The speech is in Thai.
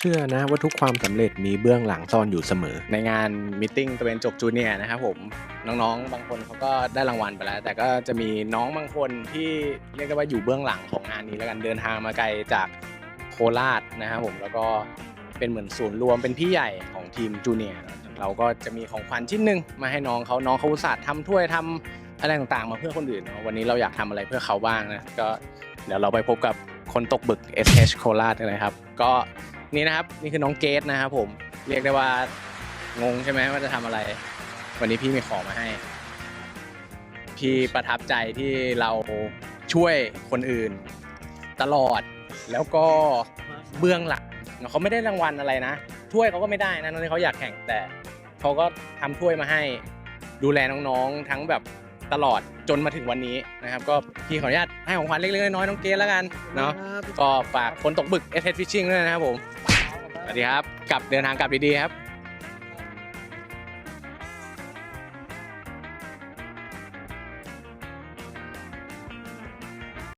เชื่อนะว่าทุกความสำเร็จมีเบื้องหลังซ่อนอยู่เสมอ ในงานมิทติ้งตะเวนจกจูเนียร์นะครับผมน้องๆ บางคนเขาก็ได้รางวัลไปแล้ว แต่ก็จะมีน้องบางคนที่เรียกได้ว่าอยู่เบื้องหลังของงานนี้แล้วกันเดินทางมาไกลจากโคราชนะครับผมแล้วก็เป็นเหมือนศูนย์รวมเป็นพี่ใหญ่ของทีมจูเนียร์เราก็จะมีของขวัญชิ้นหนึ่งมาให้น้องเขาน้องเขาอุตส่าห์ทำถ้วยทำอะไรต่างๆ มาเพื่อคนอื่นเนอะวันนี้เราอยากทำอะไรเพื่อเขาบ้างนะก็เดี๋ยวเราไปพบกับคนตกบึก SH โคราชกันเลยครับก็ นี่นะครับ นี่คือน้องเกตนะครับผมเรียกได้ว่างงใช่ไหมว่าจะทำอะไร วันนี้พี่มีของมาให้ พี่ประทับใจที่เราช่วยคนอื่น ตลอดแล้วก็เบื้องหลังเขาไม่ได้รางวัลอะไรนะถ้วยเขาก็ไม่ได้นะตอนที่เขาอยากแข่งแต่เขาก็ทำถ้วยมาให้ดูแลน้องๆทั้งแบบตลอดจนมาถึงวันนี้นะครับ ก็พี่ขออนุญาตให้ของขวัญเล็กๆน้อยๆน้องเกณแล้วกันเนาะก็ฝากคนตกบึก s อ Fishing ด้วยนะครับผม สวัสดีครับกลับเดินทางกลับดีๆครับ